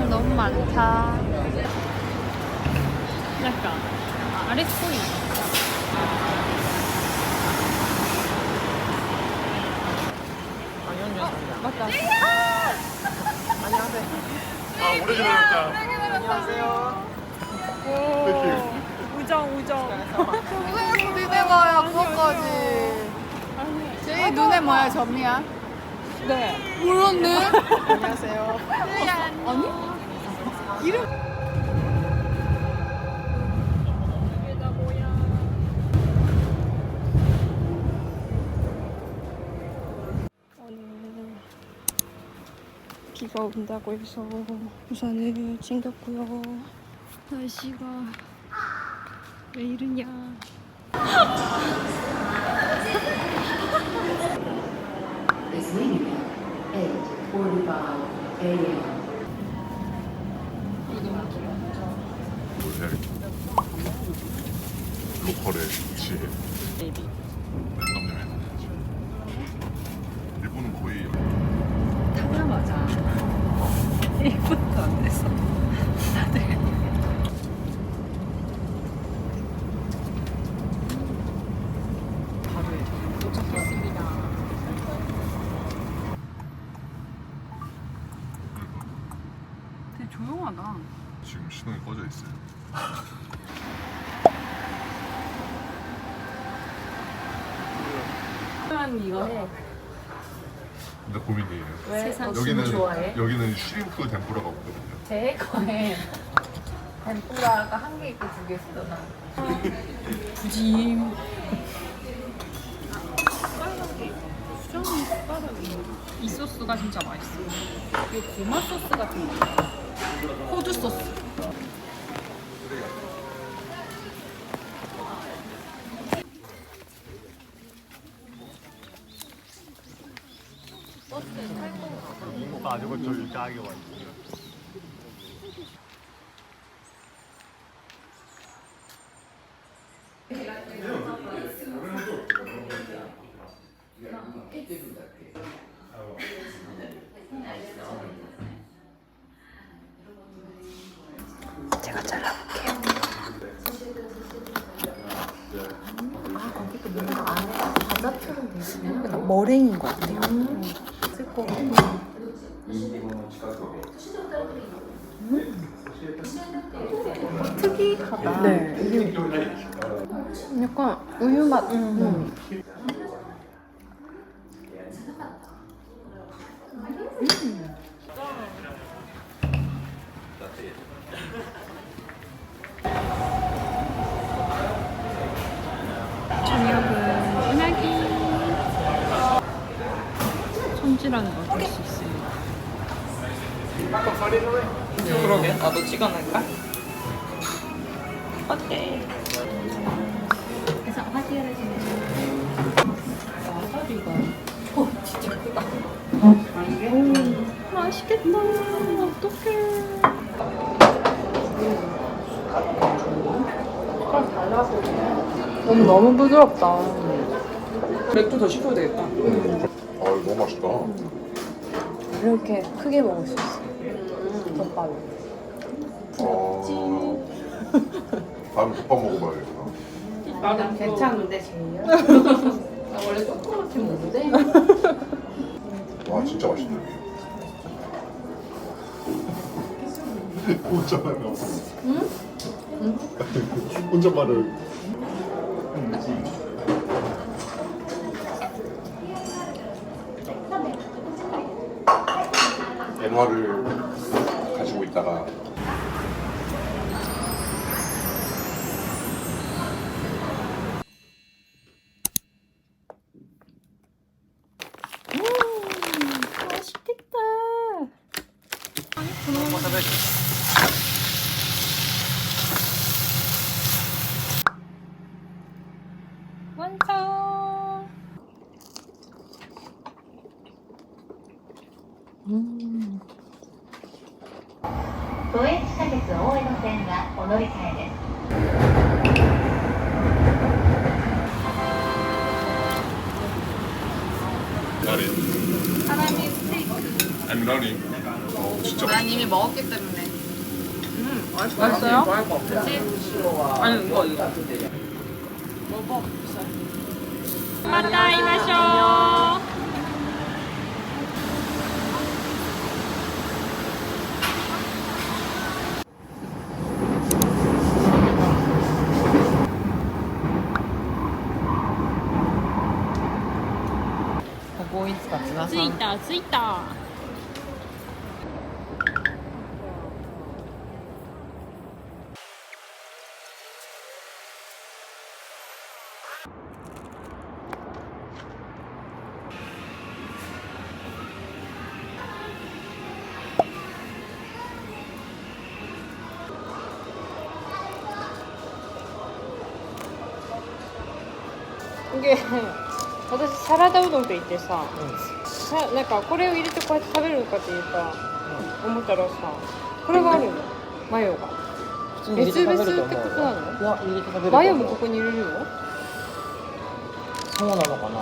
사람 너무 많다. 약간 아래 소리. 맞다. 아 오래 기다렸다. 안녕하세요. 우정 우정. 무서워서 눈에 뭐야 그거까지 제이 눈에 뭐야 점이야? 네. 몰랐네 안녕하세요. 오늘 비가 온다고 해서 우산을 챙겼고요. 날씨가 왜 이러냐. forty-five AM. 신호가 꺼져 있어요. 이거 해. 근데 고민이에요. 왜? 여기는 좋아해? 여기는 슈림프 덴푸라가 없거든요. 제 거에 덴뿌라가 한 개 있고 두 개 있어. 부짐. 이 소스가 진짜 맛있어. 이거 고마 소스 같은 거 호두 소스 짜게 와 있어요. 제가 잘라볼게요. 과자처럼 되시면 머랭인 것 같아요. 쓸거 특이하다. 네. 이게 약간 우유 맛. 음. 저녁은 은하기 손질하는 걸 볼 수 있습니다. 그러게 나도 찍어낼까? 어때? 그래서 화제를 지내는 와사비가 맛있겠다. 어떡해. 너무 너무 부드럽다 맥주 더 시켜도 되겠다 아 이거 너무 맛있다. 이렇게 크게 먹을 수 있어. 덮밥을. 어... 다음에 국밥 먹어봐야겠다. 나는 괜찮은데 제이야. 나 원래 조그맣게 먹는데. 와 진짜 맛있네. 혼자말을 응? 혼잣말을 엔화를 가지고 있다가 맛있겠다. 아니 라니 어 진짜 난 이미 먹었기 때문에. 음, 맛있어요? 그치? 아니 이거 이거. 마다 이마쇼. 보고 있다 지나서. 着いた着いた。 で私サラダうどんって言ってさ、さなんかこれを入れてこうやって食べるのかって言った、思ったらさこれがあるよ。マヨが。普通に入れて食べると思うよ別々ってことなの？いや入れて食べるマヨもここに入れるのそうなのかな。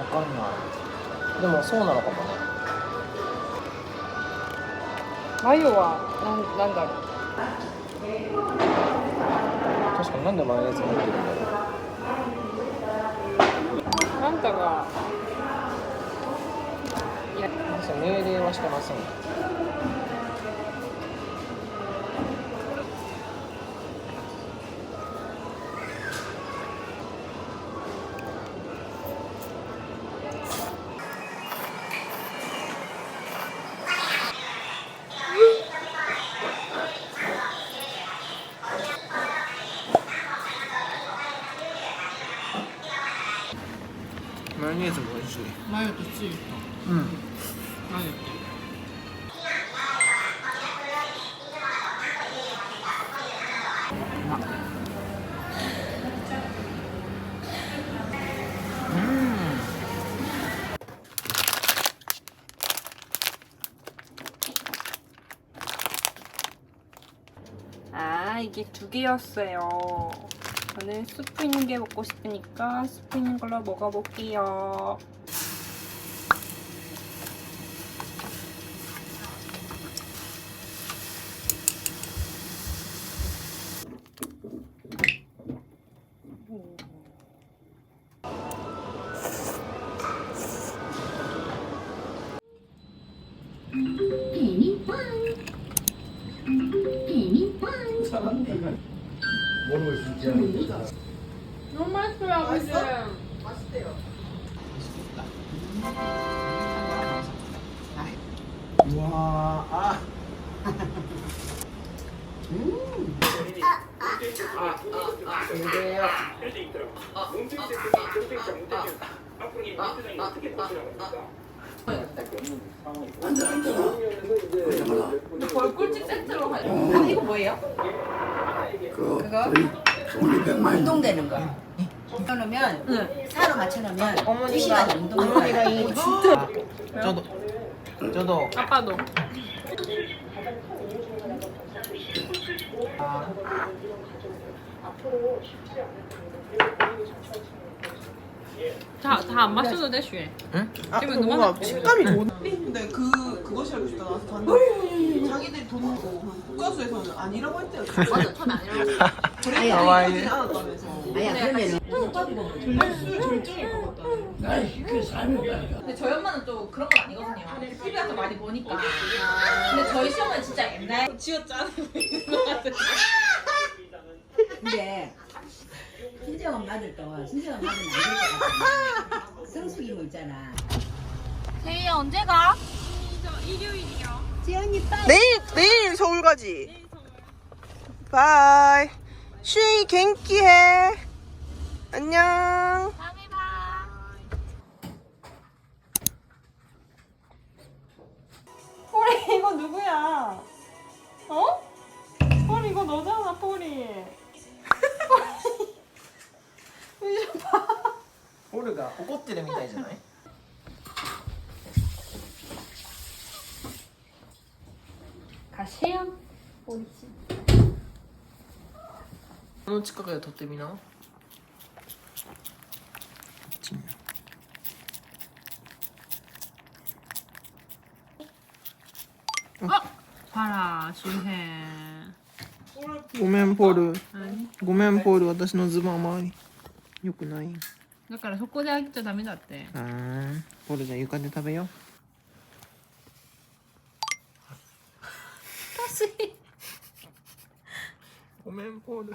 わかんない。でもそうなのかもね。マヨはなんなんだろう。確かになんでマヨネーズ入ってるんだろう。あんたがいや確かに命令はしてません。 있지 응. 나 이렇게. 아 이게 두 개였어요 저는 수프 있는 게 먹고 싶으니까 수프 있는 걸로 먹어볼게요 너무 맛있어요 아버지 우와 아. 벌꿀집 세트로 가요. 아, 이거 뭐예요? 그거? 운동되는 거. 넣으면 사로 맞춰 놓으면 2시간 운동을 해요. 진짜 저도 저도 아빠도. 다 다 안 마셔도 돼, 슈. 응? 아, 지금 근데 너무 뭔가 맛있- 식감이 좋은데 근데 그 그것이 알고 싶다 나서 봤는데 자기들이 돈 내고 국가수에서는 아니라고 했대요 맞아, 전 아니라고. 그래 가와이. 그러지 않았다면서 아야, 그러면. 절수 절정일 것 같다는 근데 저희 엄마는 또 그런 건 아니거든요. TV에서 많이 보니까. 근데 저희 시험은 진짜 옛날. 지었잖아 근 데 신정은 받을 거 신정은 받으면 안될것 같아 성수기 뭐 있잖아. 세희야, 언제 가? 내일 내일 서울 가지. 바이. 슈이 갱기해. 안녕. 다음에 かしらおいしい。この近くで撮ってみな？あパラ周辺。ごめんポール。ごめんポール。私のズボン周りよくない。だからそこで開けちゃダメだって。うんポールじゃ床で食べよう。ごめんポール。